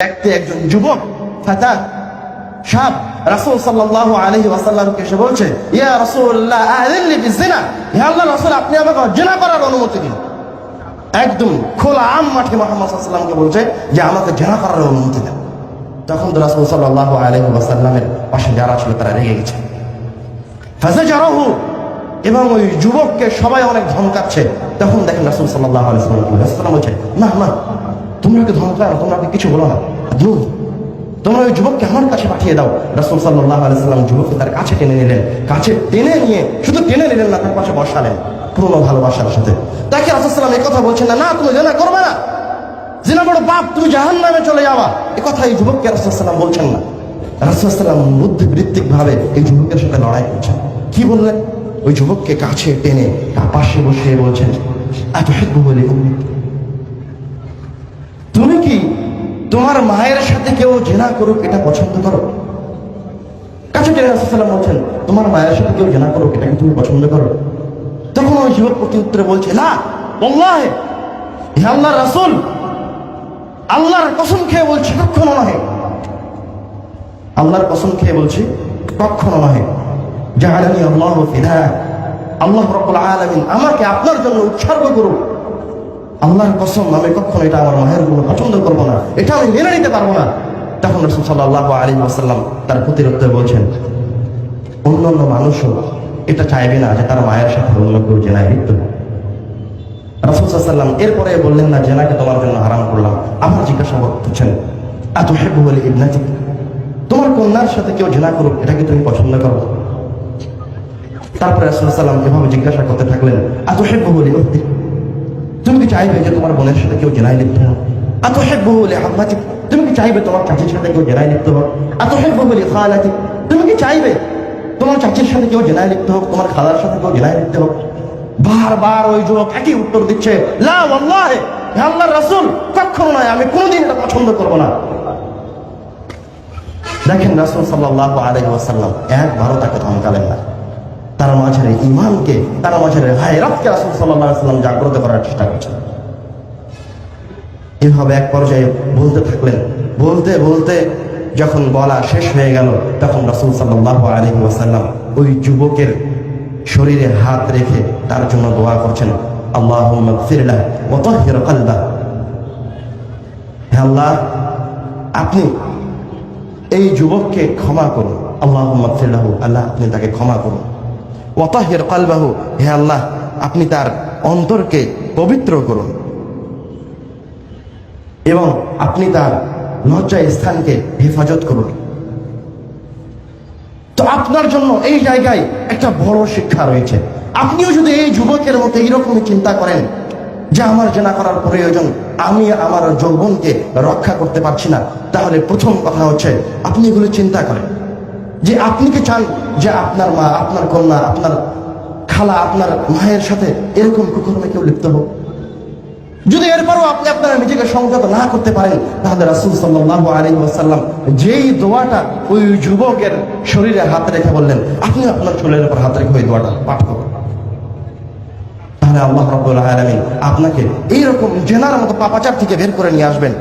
ব্যক্তি একজন যুবক, ফাতা সাব রাসূল সাল্লাল্লাহু আলাইহি ওয়াসাল্লামকে এসে বলছে, ইয়া রাসূলুল্লাহ আযিনলি বিজিনা হে আল্লাহ রাসূল, আপনি আমাকে জিনা করার অনুমতি দিন। একদম খোলা আম মাঠে মুহাম্মদ সাল্লাল্লাহু আলাইহি বলছে যে, আমাকে জিনা করার অনুমতি দেন তখন রাসূল সাল্লাল্লাহু আলাইহি ওয়াসাল্লামের পাশে যারা ছিল, তারা রেগে গেছে। ফাজারাহু এবং ওই যুবককে সবাই অনেক ধমকাচ্ছে। তখন দেখেন রাসূল সাল্লাল্লাহু আলাইহি বলছে, না না তোমরা কি ধমকাও তোমরা কি কিছু বলো না। দূর তোমরা ওই যুবককে আমার কাছে পাঠিয়ে দাও। রাসূল সাল্লাল্লাহু আলাইহি সাল্লাম যুবককে তার কাছে টেনে নিলেন। কাছে টেনে নিয়ে, শুধু টেনে নিলেন না, তার পাশে বসালেন পুরনো ভালোবাসার সাথে। তাকে রাসূল সাল্লাম এই কথা বলছেন না না তুমি জানা করবে না। জিনা বড় বাপ তুমি জাহান নামে চলে যাওয়া এ কথা এই যুবককে রাসূল সাল্লাম বলছেন না। রাসূল সাল্লাম বুদ্ধিবৃত্তিক ভাবে এই যুবকের সাথে লড়াই করছেন। কি বললেন? ওই যুবককে কাছে টেনে পাশে বসে বলছেন এত হেব্বু বলে তুমি কি তোমার মায়ের সাথে কেউ জেনা করুক, এটা পছন্দ করো। কাছে বলছেন, তোমার মায়ের সাথে কেউ জেনা করুক এটা তুমি পছন্দ করো। তখন ওই যুবক প্রতি উত্তরে বলছে, না হে আল্লাহ রাসূল, আল্লাহর কসম খেয়ে বলছি, কখনো নহে। আল্লাহর কসম খেয়ে বলছি, কখনো নহে। জাহালানি আল্লাহ ফিদা, আল্লাহ রব্বুল আলামিন আমাকে আপনার জন্য উৎসর্গ করুন আল্লাহর কসম, আমি কখনো এটা আমার মায়ের কোনো পছন্দ করব না। এটা আমি মেনে নিতে পারব না। তখন রসুল সাল্লাহ আলী ওয়াসাল্লাম তার প্রতিরোধে বলছেন, অন্য অন্য মানুষও এটা চাইবে না যে তার মায়ের সাথে অন্য কেউ জেনায় লিপ্ত। রাসূল সাল্লাম এরপরে বললেন, না, জেনাকে তোমার জন্য হারাম করলাম। আবার জিজ্ঞাসা করছেন এত হেবু বলে ইবনাতি তোমার কন্যার সাথে কেউ জেনা করুক, এটা কি তুমি পছন্দ করো? তারপরে রাসূল সাল্লাম এভাবে জিজ্ঞাসা করতে থাকলেন এত হেবু বলে তুমি কি চাইবে যে তোমার বোনের সাথে কেউ জেনায় লিপ্ত হোক? এত হেবু বলে আব্বাতি তুমি কি চাইবে তোমার চাচির সাথে কেউ জেনায় লিপ্ত হোক? এত হেবু বলে খালাতি তুমি কি চাইবে তোমার চাচির সাথে কেউ জেনায় লিপ্ত হোক? তোমার খালার সাথে কেউ জেনায় লিপ্ত হোক? বারবার ওই যুবক একই উত্তর দিচ্ছে, লা ওয়াল্লাহি, হে আল্লাহর রাসূল, কখনো নয়, আমি কোনোদিন এটা পছন্দ করব না। দেখেন রাসূল সাল্লাল্লাহু আলাইহি ওয়াসাল্লাম, একবারও তাকে ধমকালেন না। তার মাঝের ইমানকে তার মাঝের হায়রাতকে রাসূল ওয়াসাল্লাম জাগ্রত করার চেষ্টা করছেন। এভাবে এক পর্যায়ে বলতে থাকলেন, বলতে বলতে যখন বলা শেষ হয়ে গেল, তখন রাসূল আলাইহি ওয়াসাল্লাম ওই যুবকের শরীরে হাত রেখে তার জন্য দোয়া করছেন, আল্লাহুম্মা গফির লাহু ওয়া তাহহির কলবাহু। হে আল্লাহ, আপনি এই যুবককে ক্ষমা করুন, আল্লাহুম্মা গফির লাহু। আল্লাহ, আপনি তাকে ক্ষমা করুন। ওয়া তাহহির কলবাহু, হে আল্লাহ, আপনি তার অন্তরকে পবিত্র করুন। এবং আপনি তার লজ্জা স্থানকে হেফাজত করুন। তো আপনার জন্য এই জায়গায় একটা বড় শিক্ষা রয়েছে। আপনিও যদি এই যুবকের মতো এইরকম চিন্তা করেন যে আমার জেনা করার প্রয়োজন, আমি আমার যৌবনকে রক্ষা করতে পারছি না, তাহলে প্রথম কথা হচ্ছে, আপনি এগুলো চিন্তা করেন। যে আপনি কি চান যে আপনার মা, আপনার কন্যা আপনার খালা, আপনার মায়ের সাথে এরকম কুকুরমে কেউ লিপ্ত হোক। যদি এরপরও আপনি আপনারা নিজেকে সংযত না করতে পারেন, তাহলে রাসূল আলাইহি ওয়াসাল্লাম যেই দোয়াটা ওই যুবকের শরীরে হাত রেখে বললেন, আপনি আপনার চুলের উপর হাত রেখে ওই দোয়াটা পাঠ করুন। তাহলে আল্লাহ রাব্বুল আলামিন আপনাকে এইরকম জেনার মতো পাপাচার থেকে বের করে নিয়ে আসবেন।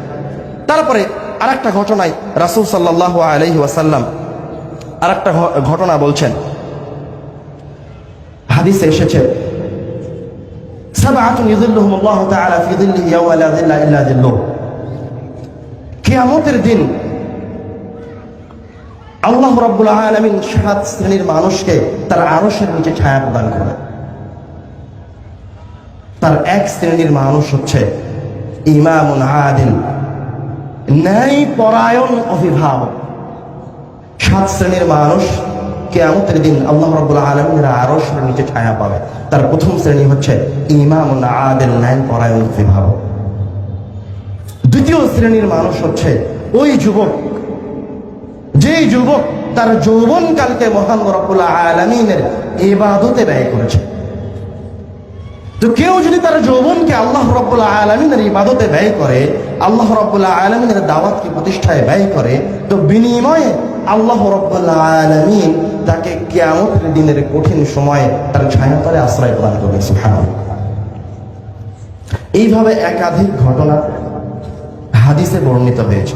তারপরে আরেকটা ঘটনায় রাসূল সাল্লাল্লাহু আলাইহি ওয়াসাল্লাম আরেকটা একটা ঘটনা বলছেন। হাদিসে এসেছে কিয়ামতের দিন আল্লাহ রাব্বুল আলামিন সাত শ্রেণির মানুষকে তার আরশের নিচে ছায়া প্রদান করবেন তার এক শ্রেণির মানুষ হচ্ছে ইমামুন আদিল ন্যায় পরায়ণ অভিভাবক। সাত শ্রেণির মানুষ কেয়ামতের দিন আল্লাহ রবুল্লা আরও আরশের নিচে ছায়া পাবে। তার প্রথম শ্রেণি হচ্ছে ইমাম আদের ন্যায় পরায়ণ অভিভাবক। দ্বিতীয় শ্রেণির মানুষ হচ্ছে ওই যুবক। যে যুবক তার যৌবনকালকে মহান রবুল্লা আলমিনের এবাদতে ব্যয় করেছে। তো কেউ যদি তার যৌবনকে আল্লাহ রব্বুল আলমিনের ইবাদতে ব্যয় করে, আল্লাহ রব্বুল আলমিনের দাওয়াতকে প্রতিষ্ঠায় ব্যয় করে, তো বিনিময়ে আল্লাহ রব্বুল আলমিন তাকে কেয়ামতের দিনের কঠিন সময়ে তার ছায়াতলে আশ্রয় প্রদান করবে সুবহানাল্লাহ। এইভাবে একাধিক ঘটনা হাদিসে বর্ণিত হয়েছে